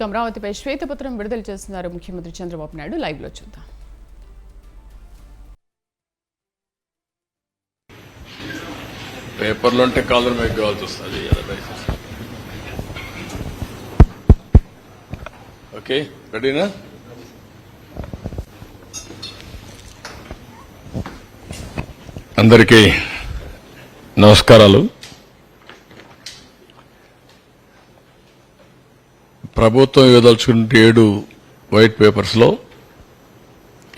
ఇక అమరావతిపై శ్వేతపత్రం విడుదల చేస్తున్నారు ముఖ్యమంత్రి చంద్రబాబు నాయుడు. లైవ్లో చూద్దాం. పేపర్లో ఉంటే కాలర్ మీకు కావాల్సి వస్తుంది. ఓకే రెడీనా అందరికీ నమస్కారాలు. ప్రభుత్వం ఇవ్వదలుచుకున్న ఏడు వైట్ పేపర్స్లో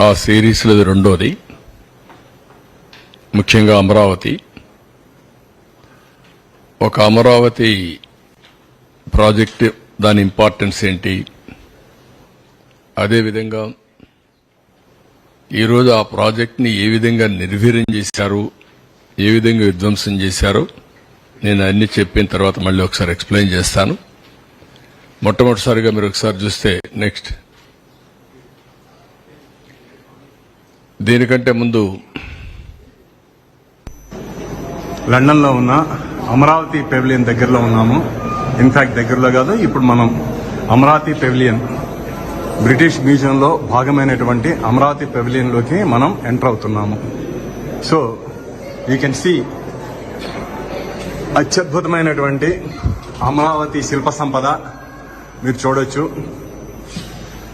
ఆ సిరీస్లో రెండోది ముఖ్యంగా అమరావతి. ఒక అమరావతి ప్రాజెక్ట్ దాని ఇంపార్టెన్స్ ఏంటి? అదేవిధంగా ఈరోజు ఆ ప్రాజెక్ట్ని ఏ విధంగా నిర్వీర్యం చేశారు? ఏ విధంగా విధ్వంసం చేశారు? నేను అన్ని చెప్పిన తర్వాత మళ్ళీ ఒకసారి ఎక్స్ప్లెయిన్ చేస్తాను. మొట్టమొదటిసారిగా మీరు ఒకసారి చూస్తే నెక్స్ట్. దీనికంటే ముందు లండన్లో ఉన్న అమరావతి పెవిలియన్ దగ్గరలో ఉన్నాము. ఇన్ఫాక్ట్ దగ్గరలో కాదు ఇప్పుడు మనం అమరావతి పెవిలియన్ బ్రిటిష్ మ్యూజియంలో భాగమైనటువంటి అమరావతి పెవిలియన్లోకి మనం ఎంటర్ అవుతున్నాము. సో యూ కెన్ సీ అత్యద్భుతమైనటువంటి అమరావతి శిల్ప సంపద మీరు చూడొచ్చు.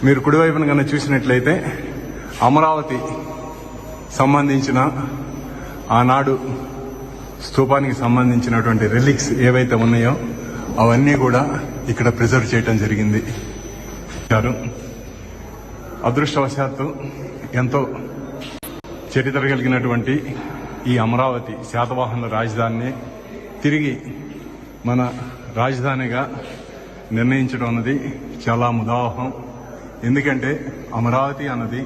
మీరు కుడివైపున కన్నా చూసినట్లయితే అమరావతి సంబంధించిన ఆనాడు స్థూపానికి సంబంధించినటువంటి రిలిక్స్ ఏవైతే ఉన్నాయో అవన్నీ కూడా ఇక్కడ ప్రిజర్వ్ చేయటం జరిగింది. గారు అదృష్టవశాత్తు ఎంతో చరిత్ర కలిగినటువంటి ఈ అమరావతి శాతవాహనుల రాజధానిని తిరిగి మన రాజధానిగా నిర్ణయించడం అన్నది చాలా ముదావహం ఎందుకంటే అమరావతి అన్నది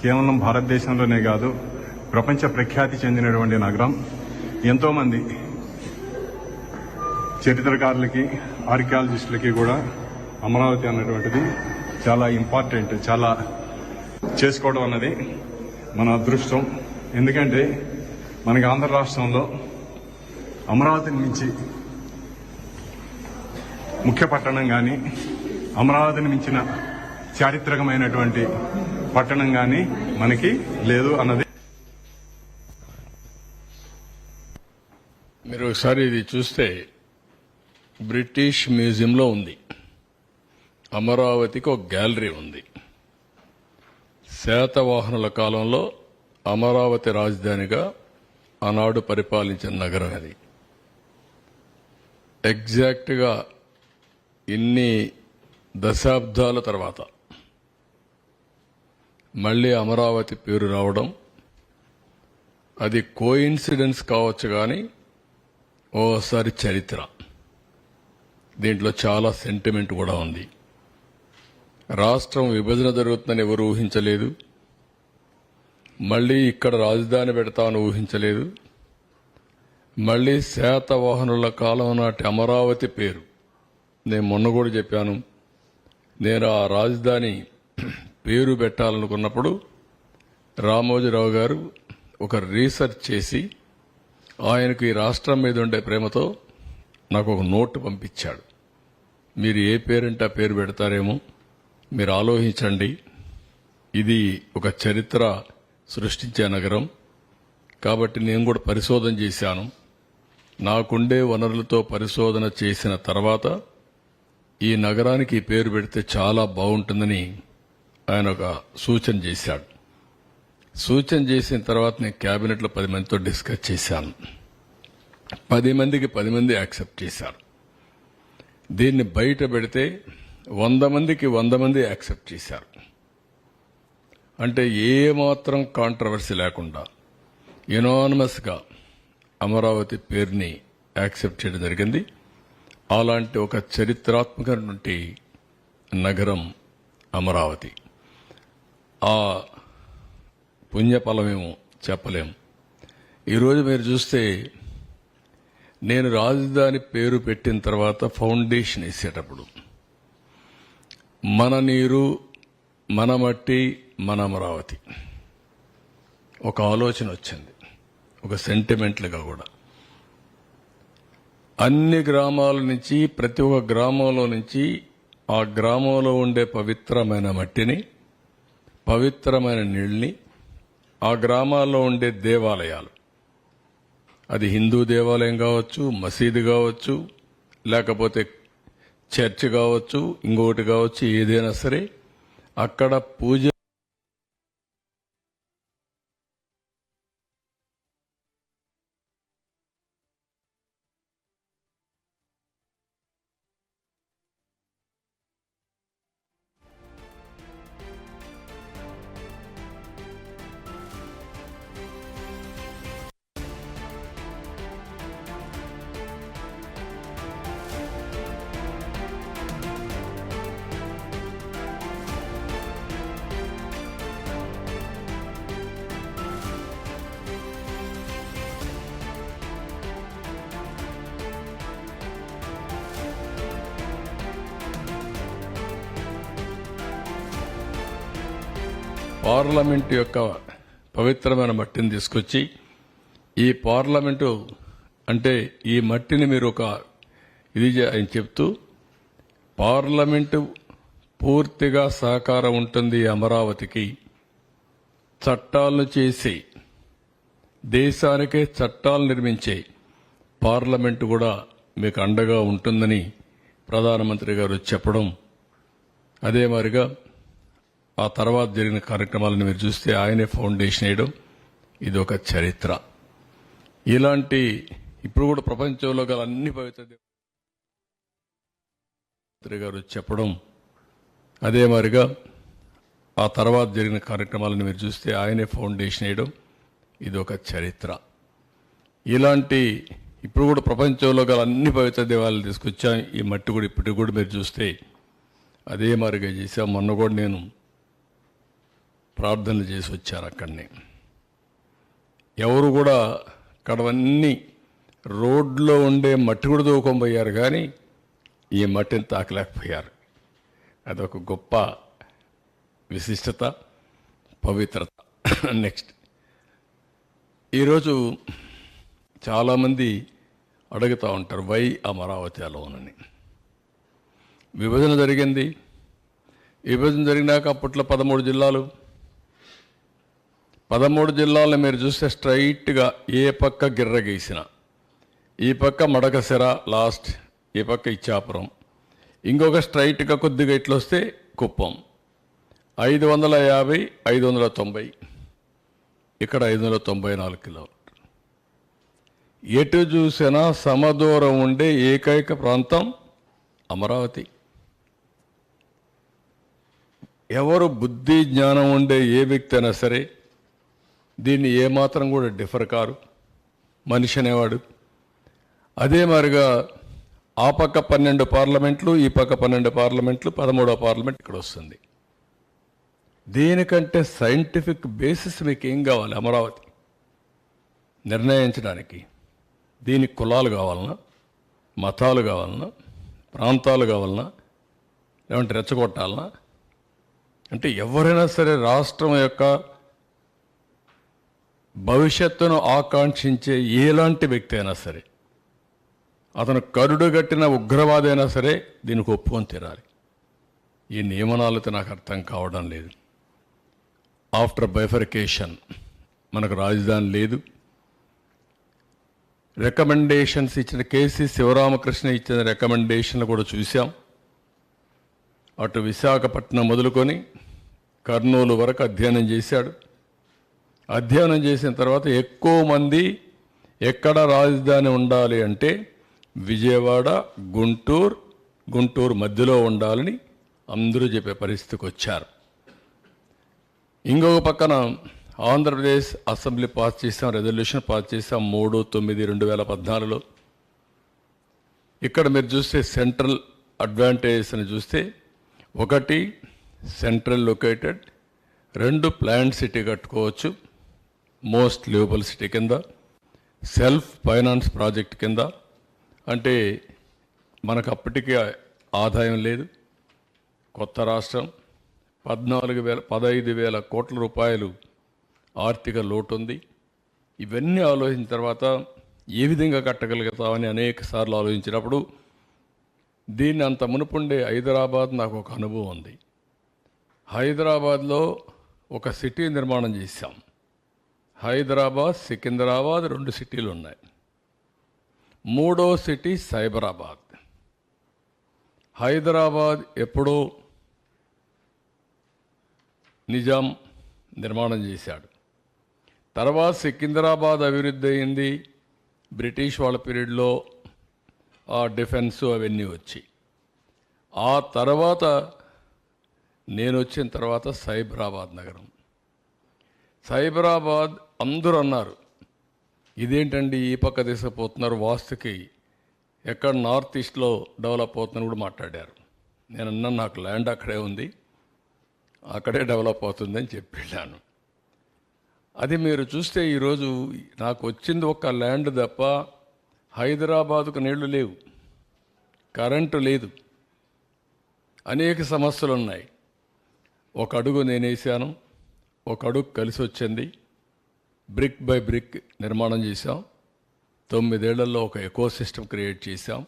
కేవలం భారతదేశంలోనే కాదు ప్రపంచ ప్రఖ్యాతి చెందినటువంటి నగరం. ఎంతోమంది చరిత్రకారులకి ఆర్కియాలజిస్టులకి కూడా అమరావతి అన్నటువంటిది చాలా ఇంపార్టెంట్ చాలా చేసుకోవడం అన్నది మన అదృష్టం. ఎందుకంటే మనకి ఆంధ్ర రాష్ట్రంలో అమరావతిని మించి ముఖ్య పట్టణం కానీ అమరావతిని మించిన చారిత్రకమైనటువంటి పట్టణం కానీ మనకి లేదు అన్నది. మీరు ఒకసారి ఇది చూస్తే బ్రిటిష్ మ్యూజియంలో ఉంది. అమరావతికి ఒక గ్యాలరీ ఉంది. శాతవాహనుల కాలంలో అమరావతి రాజధానిగా ఆనాడు పరిపాలించిన నగరం అది. ఎగ్జాక్ట్గా ఇన్ని దశాబ్దాల తర్వాత మళ్ళీ అమరావతి పేరు రావడం అది కోయిన్సిడెన్స్ కావచ్చు కానీ ఓసారి చరిత్ర. దీంట్లో చాలా సెంటిమెంట్ కూడా ఉంది. రాష్ట్రం విభజన జరుగుతుందని ఎవరు ఊహించలేదు. మళ్ళీ ఇక్కడ రాజధాని పెడతామని ఊహించలేదు. మళ్ళీ శాతవాహనుల కాలం నాటి అమరావతి పేరు. నేను మొన్న కూడా చెప్పాను. నేను ఆ రాజధాని పేరు పెట్టాలనుకున్నప్పుడు రామోజీరావు గారు ఒక రీసెర్చ్ చేసి ఆయనకు ఈ రాష్ట్రం మీద ఉండే ప్రేమతో నాకు ఒక నోటు పంపించాడు. మీరు ఏ పేరంటే ఆ పేరు పెడతారేమో మీరు ఆలోచించండి. ఇది ఒక చరిత్ర సృష్టించే నగరం. కాబట్టి నేను కూడా పరిశోధన చేశాను. నాకుండే వనరులతో పరిశోధన చేసిన తర్వాత ఈ నగరానికి పేరు పెడితే చాలా బాగుంటుందని ఆయన ఒక సూచన చేశాడు. సూచన చేసిన తర్వాత నేను క్యాబినెట్లో పది మందితో డిస్కస్ చేశాను. పది మందికి పది మంది యాక్సెప్ట్ చేశారు. దీన్ని బయట పెడితే వంద మందికి వంద మంది యాక్సెప్ట్ చేశారు. అంటే ఏమాత్రం కాంట్రవర్సీ లేకుండా యునానమస్గా అమరావతి పేరుని యాక్సెప్ట్ చేయడం జరిగింది. అలాంటి ఒక చరిత్రాత్మకమైనటువంటి నగరం అమరావతి. ఆ పుణ్యఫలమేమో చెప్పలేం. ఈరోజు మీరు చూస్తే నేను రాజధాని పేరు పెట్టిన తర్వాత ఫౌండేషన్ వేసేటప్పుడు మన నీరు మన మట్టి మన అమరావతి. ఒక ఆలోచన వచ్చింది. ఒక సెంటిమెంట్లుగా కూడా. అన్ని గ్రామాల నుంచి ప్రతి ఒక్క గ్రామంలో నుంచి ఆ గ్రామంలో ఉండే పవిత్రమైన మట్టిని పవిత్రమైన నీళ్ళని ఆ గ్రామాల్లో ఉండే దేవాలయాలు. అది హిందూ దేవాలయం కావచ్చు మసీదు కావచ్చు లేకపోతే చర్చ్ కావచ్చు ఇంకొకటి కావచ్చు ఏదైనా సరే అక్కడ పూజ పార్లమెంట్ యొక్క పవిత్రమైన మట్టిని తీసుకొచ్చి ఈ పార్లమెంటు అంటే ఈ మట్టిని మీరు ఒక ఇది అని చెప్తూ పార్లమెంటు పూర్తిగా సహకారం ఉంటుంది అమరావతికి. చట్టాలను చేసి దేశానికే చట్టాలు నిర్మించే పార్లమెంటు కూడా మీకు అండగా ఉంటుందని ప్రధానమంత్రి గారు చెప్పడం అదే మారిగా ఆ తర్వాత జరిగిన కార్యక్రమాలను మీరు చూస్తే ఆయనే ఫౌండేషన్ వేయడం ఇది ఒక చరిత్ర. ఇలాంటి ఇప్పుడు కూడా ప్రపంచంలో గల అన్ని పవిత్ర దేవతలు గారు చెప్పడం అదే మాదిరిగా ఆ తర్వాత జరిగిన కార్యక్రమాలను మీరు చూస్తే ఆయనే ఫౌండేషన్ వేయడం ఇది ఒక చరిత్ర. ఇలాంటి ఇప్పుడు కూడా ప్రపంచంలో గల అన్ని పవిత్ర దేవాలయాలు తీసుకొచ్చాం ఈ మట్టి కూడా ఇప్పటికి కూడా మీరు చూస్తే అదే మాదిరిగా చేసాం మొన్న కూడా నేను ప్రార్థనలు చేసి వచ్చారు అక్కడనే. ఎవరు కూడా అక్కడవన్నీ రోడ్లో ఉండే మట్టి కూడా దూకొని పోయారు కానీ ఈ మట్టిని తాకలేకపోయారు. అదొక గొప్ప విశిష్టత పవిత్రత. నెక్స్ట్. ఈరోజు చాలామంది అడుగుతూ ఉంటారు వై అమరావతి అలోనని విభజన జరిగింది. విభజన జరిగినాక అప్పట్లో పదమూడు జిల్లాలు పదమూడు జిల్లాలను మీరు చూస్తే స్ట్రైట్గా ఏ పక్క గిర్ర గీసిన ఈ పక్క మడకసిర లాస్ట్ ఈ పక్క ఇచ్చాపురం. ఇంకొక స్ట్రైట్గా కొద్దిగా ఇట్లా వస్తే కుప్పం. ఐదు వందల యాభై ఐదు వందల తొంభై. ఇక్కడ ఐదు వందల తొంభై నాలుగు కిలోమీటర్. ఎటు చూసినా సమదూరం ఉండే ఏకైక ప్రాంతం అమరావతి. ఎవరు బుద్ధి జ్ఞానం ఉండే ఏ వ్యక్తి అయినా సరే దీన్ని ఏమాత్రం కూడా డిఫర్ కారు. మనిషి అనేవాడు. అదే మాదిరిగా ఆ పక్క పన్నెండు పార్లమెంట్లు ఈ పక్క పన్నెండు పార్లమెంట్లు పదమూడో పార్లమెంట్ ఇక్కడ వస్తుంది. దీనికంటే సైంటిఫిక్ బేసిస్ మీకు ఏం కావాలి అమరావతి? నిర్ణయించడానికి దీనికి కులాలు కావాలన్నా మతాలు కావాలన్నా ప్రాంతాలు కావాలన్నా లేదంటే రెచ్చగొట్టాలన్నా అంటే ఎవరైనా సరే రాష్ట్రం యొక్క భవిష్యత్తును ఆకాంక్షించే ఎలాంటి వ్యక్తి అయినా సరే అతను కరుడుగట్టిన ఉగ్రవాదైనా ఉగ్రవాది అయినా సరే దీనికి ఒప్పుకొని తీరాలి. ఈ నియమనాలతో నాకు అర్థం కావడం లేదు. ఆఫ్టర్ బైఫర్కేషన్ మనకు రాజధాని లేదు. రికమెండేషన్స్ ఇచ్చిన కేసీ శివరామకృష్ణ ఇచ్చిన రికమెండేషన్లు కూడా చూసాం అటు విశాఖపట్నం మొదలుకొని కర్నూలు వరకు అధ్యయనం చేశాడు. అధ్యయనం చేసిన తర్వాత ఎక్కువ మంది ఎక్కడ రాజధాని ఉండాలి అంటే విజయవాడ గుంటూరు గుంటూరు మధ్యలో ఉండాలని అందరూ చెప్పే పరిస్థితికి వచ్చారు. ఇంకొక పక్కన ఆంధ్రప్రదేశ్ అసెంబ్లీ పాస్ చేసాం రెజల్యూషన్ పాస్ చేసాం మూడు తొమ్మిది రెండు వేల పద్నాలుగులో. ఇక్కడ మీరు చూస్తే సెంట్రల్ అడ్వాంటేజెస్ అని చూస్తే ఒకటి సెంట్రల్ లొకేటెడ్ రెండు ప్లాంట్ సిటీ కట్టుకోవచ్చు మోస్ట్ లివబుల్ సిటీ కింద సెల్ఫ్ ఫైనాన్స్ ప్రాజెక్ట్ కింద. అంటే మనకు అప్పటికే ఆదాయం లేదు కొత్త రాష్ట్రం. పద్నాలుగు వేల పదహైదు వేల కోట్ల రూపాయలు ఆర్థిక లోటు ఉంది. ఇవన్నీ ఆలోచించిన తర్వాత ఏ విధంగా కట్టగలుగుతామని అనేక సార్లు ఆలోచించినప్పుడు దీన్ని అంత మునుపుండే హైదరాబాద్ నాకు ఒక అనుభవం ఉంది. హైదరాబాద్లో ఒక సిటీ నిర్మాణం చేశాం. హైదరాబాద్ సికింద్రాబాద్ రెండు సిటీలు ఉన్నాయి. మూడో సిటీ సైబరాబాద్. హైదరాబాద్ ఎప్పుడో నిజాం నిర్మాణం చేశాడు. తర్వాత సికింద్రాబాద్ అభివృద్ధి అయింది. బ్రిటిష్ వాళ్ళ పీరియడ్లో ఆ డిఫెన్స్ అవన్నీ వచ్చి. ఆ తర్వాత నేను వచ్చిన తర్వాత సైబరాబాద్ నగరం. సైబరాబాద్ అందరూ అన్నారు ఇదేంటండి ఈ పక్క తీసుకుపోతున్నారు వాస్తుకి? ఎక్కడ నార్త్ ఈస్ట్లో డెవలప్ అవుతుందని కూడా మాట్లాడారు. నేను అన్నాను నాకు ల్యాండ్ అక్కడే ఉంది అక్కడే డెవలప్ అవుతుందని చెప్పి వెళ్ళాను అది మీరు చూస్తే ఈరోజు నాకు వచ్చింది ఒక ల్యాండ్ తప్ప హైదరాబాదుకు నీళ్ళు లేవు కరెంటు లేదు అనేక సమస్యలు ఉన్నాయి ఒక అడుగు నేను వేసాను ఒక అడుగు కలిసి వచ్చింది బ్రిక్ బై బ్రిక్ నిర్మాణం చేశాం. తొమ్మిదేళ్ళలో ఒక ఎకో సిస్టమ్ క్రియేట్ చేశాం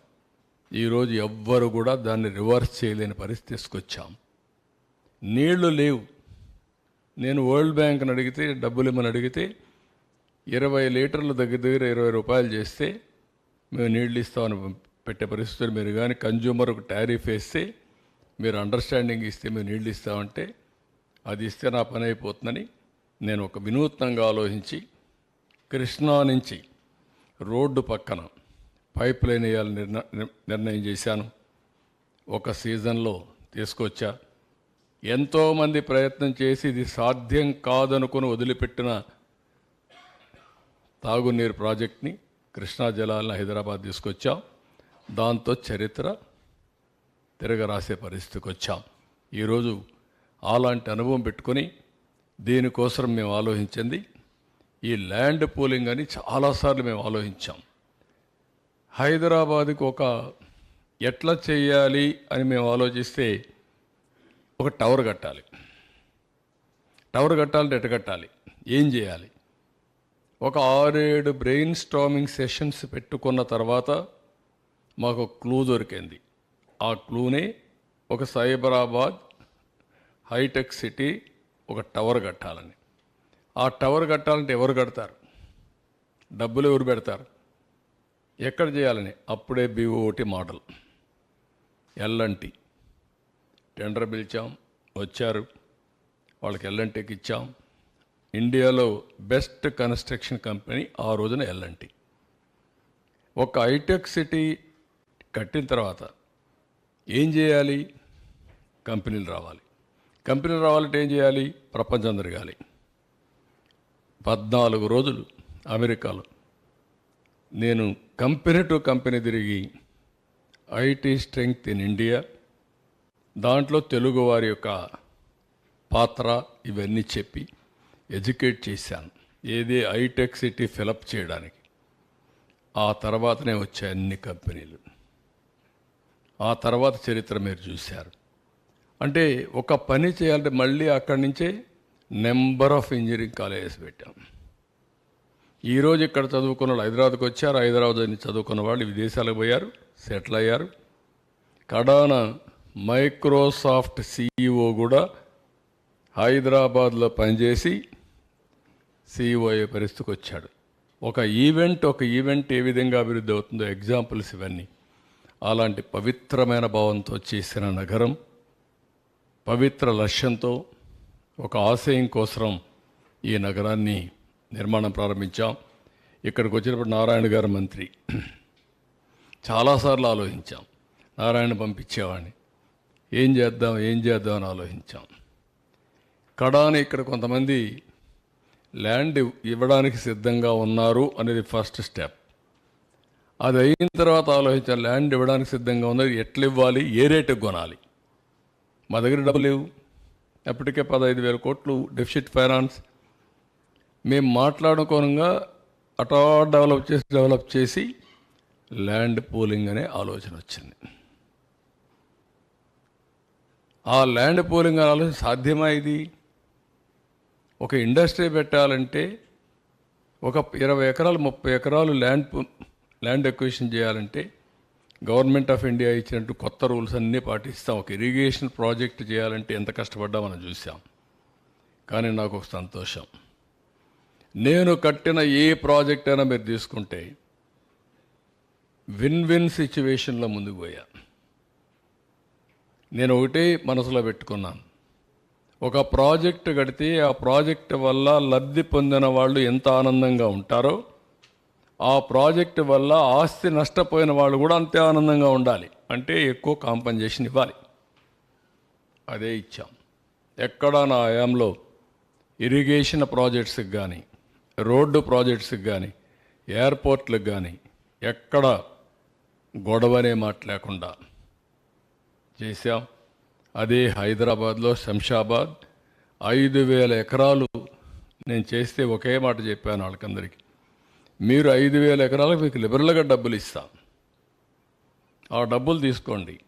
ఈరోజు ఎవ్వరు కూడా దాన్ని రివర్స్ చేయలేని పరిస్థితి తీసుకొచ్చాం. నీళ్ళు లేవు. నేను వరల్డ్ బ్యాంక్ని అడిగితే డబ్బులు ఇమ్మని అడిగితే ఇరవై లీటర్లు దగ్గర దగ్గర ఇరవై రూపాయలు చేస్తే మేము నీళ్ళు ఇస్తామని పెట్టే పరిస్థితులు మీరు కానీ కన్జ్యూమర్ ఒక టారిఫ్ వేస్తే మీరు అండర్స్టాండింగ్ ఇస్తే మేము నీళ్ళు ఇస్తామంటే అది ఇస్తే నా పని అయిపోతుందని నేను ఒక వినూత్నంగా ఆలోచించి కృష్ణా నుంచి రోడ్డు పక్కన పైప్ లైన్ వేయాలని నిర్ణయం చేశాను. ఒక సీజన్లో తీసుకొచ్చా. ఎంతోమంది ప్రయత్నం చేసి ఇది సాధ్యం కాదనుకుని వదిలిపెట్టిన తాగునీరు ప్రాజెక్ట్ని కృష్ణా జలాలను హైదరాబాద్ తీసుకొచ్చాం. దాంతో చరిత్ర తిరగరాసే పరిస్థితికి వచ్చాం ఈరోజు అలాంటి అనుభవం పెట్టుకొని దీనికోసం మేము ఆలోచించింది? ఈ ల్యాండ్ పూలింగ్ అని చాలాసార్లు మేము ఆలోచించాం. హైదరాబాద్కి ఒక ఎట్లా చేయాలి అని మేము ఆలోచిస్తే ఒక టవర్ కట్టాలి. టవర్ కట్టాలంటే ఎట్ట కట్టాలి? ఏం చేయాలి? ఒక ఆరేడు బ్రెయిన్ స్టామింగ్ సెషన్స్ పెట్టుకున్న తర్వాత మాకు క్లూ దొరికింది. ఆ క్లూనే ఒక సైబరాబాద్ హైటెక్ సిటీ ఒక టవర్ కట్టాలని. ఆ టవర్ కట్టాలంటే ఎవరు కడతారు? డబ్బులు ఎవరు పెడతారు? ఎక్కడ చేయాలని? అప్పుడే BOT model. L N T tender పిలిచాం వచ్చారు. వాళ్ళకి ఎల్ఎన్టీకి ఇచ్చాం. ఇండియాలో బెస్ట్ కన్స్ట్రక్షన్ కంపెనీ ఆ రోజున ఎల్ఎన్టీ ఒక హైటెక్ సిటీ కట్టిన తర్వాత ఏం చేయాలి? కంపెనీలు రావాలి. కంపెనీలు రావాలంటే ఏం చేయాలి? ప్రపంచం తిరగాలి. పద్నాలుగు రోజులు అమెరికాలో. నేను కంపెనీ టు కంపెనీ తిరిగి ఐటీ స్ట్రెంగ్త్ ఇన్ ఇండియా. దాంట్లో తెలుగు వారి యొక్క పాత్ర ఇవన్నీ చెప్పి ఎడ్యుకేట్ చేశాను. ఏది హైటెక్ సిటీ ఫిలప్ చేయడానికి. ఆ తర్వాతనే వచ్చాయి అన్ని కంపెనీలు. ఆ తర్వాత చరిత్ర మీరు చూశారు. అంటే ఒక పని చేయాలంటే మళ్ళీ అక్కడి నుంచే నెంబర్ ఆఫ్ ఇంజనీరింగ్ కాలేజెస్ పెట్టాం. ఈరోజు ఇక్కడ చదువుకున్న వాళ్ళు హైదరాబాద్కి వచ్చారు. హైదరాబాద్ నుంచి చదువుకున్న వాళ్ళు విదేశాలకు పోయారు. సెటిల్ అయ్యారు. కడాన మైక్రోసాఫ్ట్ సీఈఓ కూడా హైదరాబాద్లో పనిచేసి సీఈఓ అయ్యే పరిస్థితికి వచ్చాడు. ఒక ఈవెంట్ ఒక ఈవెంట్ ఏ విధంగా అభివృద్ధి అవుతుందో ఎగ్జాంపుల్స్ ఇవన్నీ. అలాంటి పవిత్రమైన భావంతో చేసిన నగరం. పవిత్ర లక్ష్యంతో ఒక ఆశయం కోసం ఈ నగరాన్ని నిర్మాణం ప్రారంభించాం. ఇక్కడికి వచ్చినప్పుడు నారాయణ గారు మంత్రి. చాలాసార్లు ఆలోచించాం. నారాయణ పంపించేవాడిని. ఏం చేద్దాం ఏం చేద్దాం అని ఆలోచించాం. కడాని ఇక్కడ కొంతమంది ల్యాండ్ ఇవ్వడానికి సిద్ధంగా ఉన్నారు అనేది ఫస్ట్ స్టెప్. అది అయిన తర్వాత ఆలోచించాం ల్యాండ్ ఇవ్వడానికి సిద్ధంగా ఉన్నది ఎట్లా ఇవ్వాలి ఏ రేటుకి కొనాలి? మా దగ్గర డబ్బు లేవు. అప్పటికే పదహైదు వేల కోట్లు డెఫిసిట్ ఫైనాన్స్ మేము మాట్లాడుకోనంగా అటా డెవలప్ చేసి డెవలప్ చేసి ల్యాండ్ పూలింగ్ అనే ఆలోచన వచ్చింది. ఆ ల్యాండ్ పూలింగ్ అనే ఆలోచన సాధ్యమా ఇది? ఒక ఇండస్ట్రీ పెట్టాలంటే ఒక ఇరవై ఎకరాలు ముప్పై ఎకరాలు ల్యాండ్ ల్యాండ్ ఎక్విషన్ చేయాలంటే గవర్నమెంట్ ఆఫ్ ఇండియా ఇచ్చినట్టు కొత్త రూల్స్ అన్నీ పాటిస్తాం. ఒక ఇరిగేషన్ ప్రాజెక్ట్ చేయాలంటే ఎంత కష్టపడ్డా మనం చూసాం కానీ నాకు ఒక సంతోషం. నేను కట్టిన ఏ ప్రాజెక్ట్ అయినా మీరు తీసుకుంటే విన్ విన్ సిచ్యువేషన్లో ముందుకు పోయా. నేను ఒకటే మనసులో పెట్టుకున్నాను. ఒక ప్రాజెక్ట్ కడితే ఆ ప్రాజెక్ట్ వల్ల లబ్ధి పొందిన వాళ్ళు ఎంత ఆనందంగా ఉంటారో ఆ ప్రాజెక్ట్ వల్ల ఆస్తి నష్టపోయిన వాళ్ళు కూడా అంతే ఆనందంగా ఉండాలి. అంటే ఎక్కువ కాంపన్సేషన్ ఇవ్వాలి. అదే ఇచ్చాం. ఎక్కడ నా ఆయాంలో ఇరిగేషన్ ప్రాజెక్ట్స్కి కానీ రోడ్డు ప్రాజెక్ట్స్కి కానీ ఎయిర్పోర్ట్లకు కానీ ఎక్కడ గొడవనే మాట లేకుండా చేశాం. అదే హైదరాబాద్లో శంషాబాద్. ఐదు వేల ఎకరాలు నేను చేస్తే ఒకే మాట చెప్పాను వాళ్ళకందరికీ. మీరు ఐదు వేల ఎకరాలకు మీకు లిబరల్గా డబ్బులు ఇస్తాం. ఆ డబ్బులు తీసుకోండి.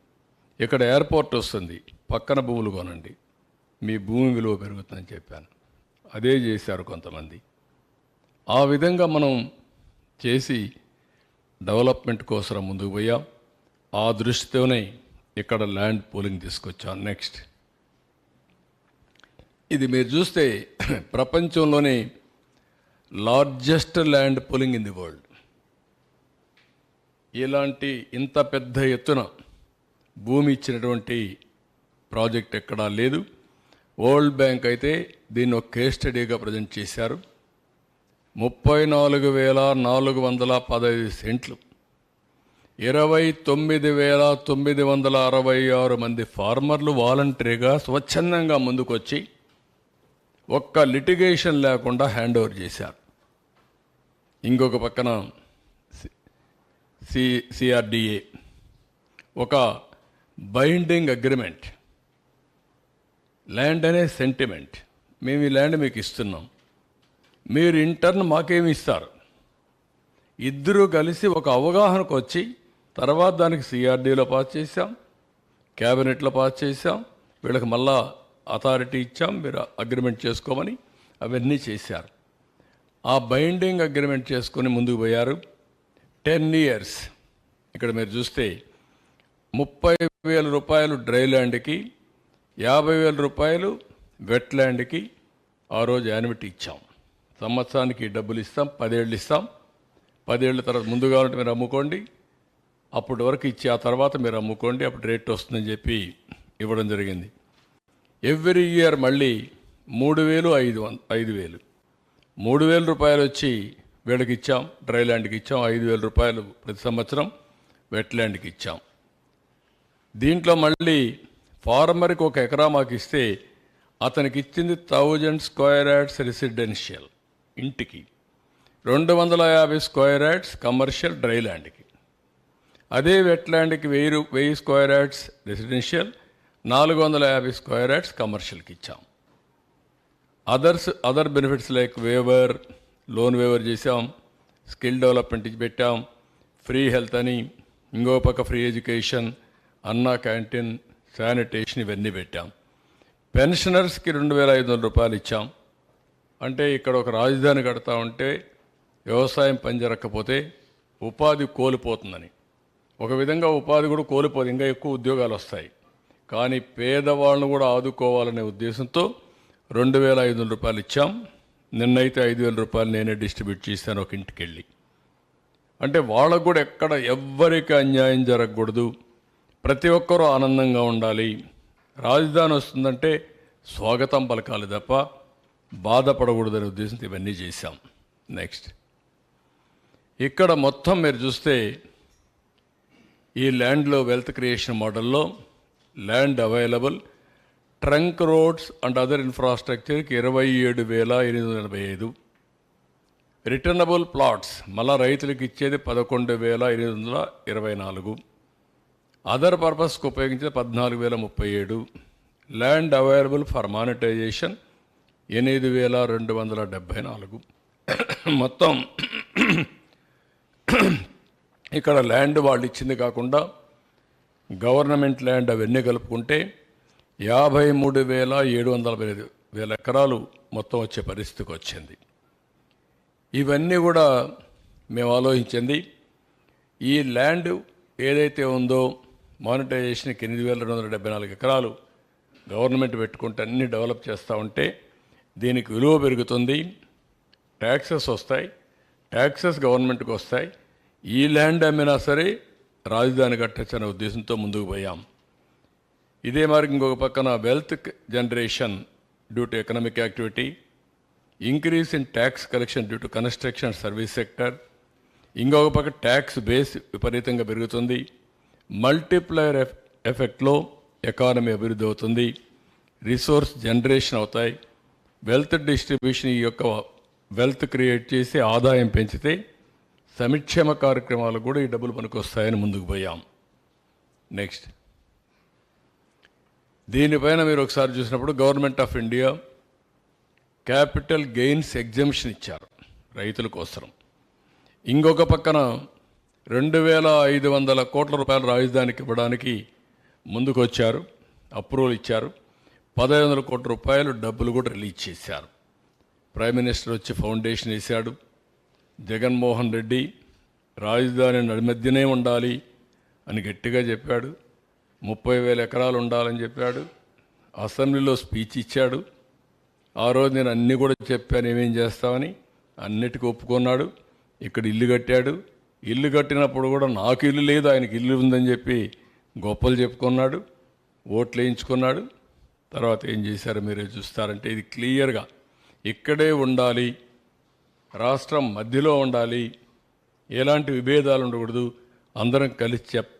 ఇక్కడ ఎయిర్పోర్ట్ వస్తుంది. పక్కన భూములు కొనండి. మీ భూమి విలువ పెరుగుతుందని చెప్పాను. అదే చేశారు కొంతమంది. ఆ విధంగా మనం చేసి డెవలప్మెంట్ కోసం ముందుకు పోయాం. ఆ దృష్టితోనే ఇక్కడ ల్యాండ్ పోలింగ్ తీసుకొచ్చాం. నెక్స్ట్ ఇది మీరు చూస్తే ప్రపంచంలోనే largest land pulling in the world ఇలాంటి ఇంత పెద్ద ఎత్తున భూమి ఇచ్చినటువంటి ప్రాజెక్ట్ ఎక్కడా లేదు. వరల్డ్ బ్యాంక్ అయితే దీన్ని ఒక కేస్ స్టడీగా ప్రజెంట్ చేశారు. ముప్పై నాలుగు వేల నాలుగు వందల పదహైదు సెంట్లు ఇరవై తొమ్మిది వేల తొమ్మిది వందల అరవై ఆరు మంది ఫార్మర్లు వాలంటరీగా స్వచ్ఛందంగా ముందుకొచ్చి ఒక్క లిటిగేషన్ లేకుండా హ్యాండ్ ఓవర్ చేశారు. ఇంకొక పక్కన సి సిఆర్డిఏ. ఒక బైండింగ్ అగ్రిమెంట్. ల్యాండ్ అనే సెంటిమెంట్. మేము ఈ ల్యాండ్ మీకు ఇస్తున్నాం. మీరు ఇంటర్న్ మాకేమి ఇస్తారు? ఇద్దరూ కలిసి ఒక అవగాహనకు వచ్చి తర్వాత దానికి సిఆర్డీలో పాస్ చేసాం క్యాబినెట్లో పాస్ చేసాం వీళ్ళకి మళ్ళా అథారిటీ ఇచ్చాం మీరు అగ్రిమెంట్ చేసుకోమని అవన్నీ చేశారు. ఆ బైండింగ్ అగ్రిమెంట్ చేసుకొని ముందుకు పోయారు. Ten years. ఇక్కడ మీరు చూస్తే ముప్పై వేల రూపాయలు డ్రై ల్యాండ్కి యాభై వేల రూపాయలు వెట్ ల్యాండ్కి ఆ రోజు యానిమిటీ ఇచ్చాం. సంవత్సరానికి డబ్బులు ఇస్తాం పదేళ్ళు ఇస్తాం. పదేళ్ళ తర్వాత ముందు కావాలంటే మీరు అమ్ముకోండి. అప్పటి వరకు ఇచ్చి ఆ తర్వాత మీరు అమ్ముకోండి. అప్పుడు రేట్ వస్తుందని చెప్పి ఇవ్వడం జరిగింది. ఎవ్రీ ఇయర్ మళ్ళీ మూడు వేలు ఐదు వం ఐదు వేలు. మూడు వేల రూపాయలు వచ్చి వీళ్ళకి ఇచ్చాం డ్రై ల్యాండ్కి ఇచ్చాం ఐదు వేల రూపాయలు ప్రతి సంవత్సరం వెట్ ల్యాండ్కి ఇచ్చాం. దీంట్లో మళ్ళీ ఫార్మర్కి ఒక ఎకరా మాకు ఇస్తే అతనికి ఇచ్చింది థౌజండ్ స్క్వేర్ యార్డ్స్ రెసిడెన్షియల్ ఇంటికి రెండు వందల యాభై స్క్వేర్ యార్డ్స్ కమర్షియల్ డ్రై ల్యాండ్కి. అదే వెట్ ల్యాండ్కి వెయ్యి వెయ్యి స్క్వేర్ యార్డ్స్ రెసిడెన్షియల్ నాలుగు వందల యాభై స్క్వేర్ యార్డ్స్ కమర్షియల్కి ఇచ్చాం. Others other benefits like waiver loan waiver చేసాం స్కిల్ డెవలప్మెంట్ ఇచ్చి పెట్టాం ఫ్రీ హెల్త్ అని ఇంకో పక్క free education Anna canteen sanitation ఇవన్నీ పెట్టాం. పెన్షనర్స్కి రెండు వేల ఐదు వందల రూపాయలు ఇచ్చాం. అంటే ఇక్కడ ఒక రాజధాని కడతా ఉంటే వ్యవసాయం పనిచేరకపోతే ఉపాధి కోల్పోతుందని. ఒక విధంగా ఉపాధి కూడా కోల్పోదు ఇంకా ఎక్కువ ఉద్యోగాలు వస్తాయి. కానీ పేదవాళ్ళను కూడా ఆదుకోవాలనే ఉద్దేశంతో రెండు వేల ఐదు వందల రూపాయలు ఇచ్చాం. నిన్నైతే ఐదు వేల రూపాయలు నేనే డిస్ట్రిబ్యూట్ చేశాను ఒక ఇంటికి వెళ్ళి అంటే వాళ్ళకు కూడా ఎక్కడ ఎవ్వరికి అన్యాయం జరగకూడదు. ప్రతి ఒక్కరూ ఆనందంగా ఉండాలి. రాజధాని వస్తుందంటే స్వాగతం పలకాలి తప్ప బాధపడకూడదనే ఉద్దేశంతో ఇవన్నీ చేశాం. నెక్స్ట్. ఇక్కడ మొత్తం మీరు చూస్తే ఈ ల్యాండ్లో వెల్త్ క్రియేషన్ మోడల్లో land available trunk roads and other ఇన్ఫ్రాస్ట్రక్చర్కి ఇరవై ఏడు వేల ఎనిమిది వందల ఎనభై ఐదు. రిటర్నబుల్ ప్లాట్స్ మళ్ళా రైతులకు ఇచ్చేది పదకొండు వేల ఎనిమిది వందల ఇరవై నాలుగు. అదర్ పర్పస్కి ఉపయోగించేది పద్నాలుగు వేల ముప్పై ఏడు. ల్యాండ్ అవైలబుల్ ఫర్ మానిటైజేషన్ ఎనిమిది వేల రెండు వందల డెబ్భై నాలుగు. మొత్తం ఇక్కడ ల్యాండ్ వాళ్ళు ఇచ్చింది కాకుండా గవర్నమెంట్ ల్యాండ్ అవన్నీ కలుపుకుంటే యాభై మూడు వేల ఏడు వందల ఐదు వేల ఎకరాలు మొత్తం వచ్చే పరిస్థితికి వచ్చింది. ఇవన్నీ కూడా మేము ఆలోచించింది. ఈ ల్యాండ్ ఏదైతే ఉందో మానిటైజేషన్కి ఎనిమిది వేల రెండు వందల డెబ్బై నాలుగు ఎకరాలు గవర్నమెంట్ పెట్టుకుంటే అన్ని డెవలప్ చేస్తూ ఉంటే దీనికి విలువ పెరుగుతుంది. ట్యాక్సెస్ వస్తాయి. ట్యాక్సెస్ గవర్నమెంట్కి వస్తాయి. ఈ ల్యాండ్ అమ్మినా సరే రాజధాని కట్టచ్చనే ఉద్దేశంతో ముందుకు పోయాం. ఇదే మరి ఇంకొక పక్కన wealth generation due to economic activity increase in tax collection due to construction service sector ఇంకొక పక్క ట్యాక్స్ బేస్ విపరీతంగా పెరుగుతుంది. మల్టిప్లయర్ ఎఫ్ ఎఫెక్ట్లో ఎకానమీ అభివృద్ధి అవుతుంది. రిసోర్స్ జనరేషన్ అవుతాయి. వెల్త్ డిస్ట్రిబ్యూషన్ ఈ యొక్క వెల్త్ క్రియేట్ చేసి ఆదాయం పెంచితే సంక్షేమ కార్యక్రమాలు కూడా ఈ డబ్బులు మనకు వస్తాయని ముందుకు పోయాం. నెక్స్ట్ దీనిపైన మీరు ఒకసారి చూసినప్పుడు government of India capital gains exemption ఇచ్చారు రైతుల కోసం. ఇంకొక పక్కన రెండు వేల ఐదు వందల కోట్ల రూపాయల రాజధానికి ఇవ్వడానికి ముందుకు వచ్చారు అప్రూవల్ ఇచ్చారు. పదహైదు వందల కోట్ల రూపాయలు డబ్బులు కూడా రిలీజ్ చేశారు. ప్రైమ్ మినిస్టర్ వచ్చి ఫౌండేషన్ వేశాడు. జగన్మోహన్ రెడ్డి రాజధాని నడిమధ్యనే ఉండాలి అని గట్టిగా చెప్పాడు. ముప్పై వేల ఎకరాలు ఉండాలని చెప్పాడు. అసెంబ్లీలో స్పీచ్ ఇచ్చాడు. ఆ రోజు నేను అన్నీ కూడా చెప్పాను ఏమేం చేస్తామని అన్నిటికీ ఒప్పుకున్నాడు. ఇక్కడ ఇల్లు కట్టాడు. ఇల్లు కట్టినప్పుడు కూడా నాకు ఇల్లు లేదు ఆయనకి ఇల్లు ఉందని చెప్పి గొప్పలు చెప్పుకున్నాడు. ఓట్లు వేయించుకున్నాడు. తర్వాత ఏం చేశారు మీరే చూస్తారంటే ఇది క్లియర్గా ఇక్కడే ఉండాలి రాష్ట్రం మధ్యలో ఉండాలి ఎలాంటి విభేదాలు ఉండకూడదు అందరం కలిసి చెప్